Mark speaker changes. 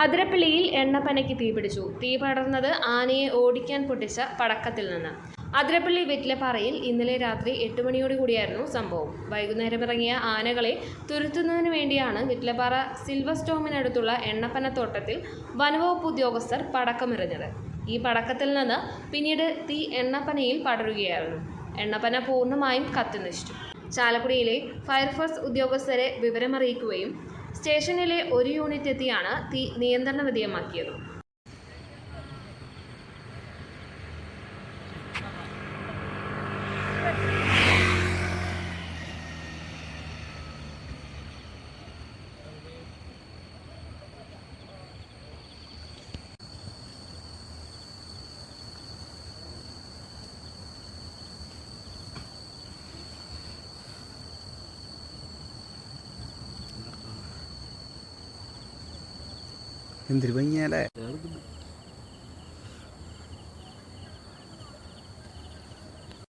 Speaker 1: അതിരപ്പള്ളിയിൽ എണ്ണപ്പനയ്ക്ക് തീപിടിച്ചു തീ പടർന്നത് ആനയെ ഓടിക്കാൻ പൊട്ടിച്ച പടക്കത്തിൽ നിന്ന്. അതിരപ്പള്ളി വെറ്റിലപ്പാറയിൽ ഇന്നലെ രാത്രി എട്ട് മണിയോട് കൂടിയായിരുന്നു സംഭവം. വൈകുന്നേരം ഇറങ്ങിയ ആനകളെ തുരുത്തുന്നതിന് വേണ്ടിയാണ് വെറ്റിലപ്പാറ സിൽവർ സ്റ്റോമിനടുത്തുള്ള എണ്ണപ്പനത്തോട്ടത്തിൽ വനവകുപ്പ് ഉദ്യോഗസ്ഥർ പടക്കമെറിഞ്ഞത്. ഈ പടക്കത്തിൽ നിന്ന് പിന്നീട് തീ എണ്ണപ്പനയിൽ പടരുകയായിരുന്നു. എണ്ണപ്പന പൂർണമായും കത്തിനശിച്ചു. ചാലക്കുടിയിലെ ഫയർഫോഴ്സ് ഉദ്യോഗസ്ഥരെ വിവരമറിയിക്കുകയും സ്റ്റേഷനിലെ ഒരു യൂണിറ്റ് എത്തിയാണ് തീ നിയന്ത്രണ വിധേയമാക്കിയത്.
Speaker 2: എന്തൊരു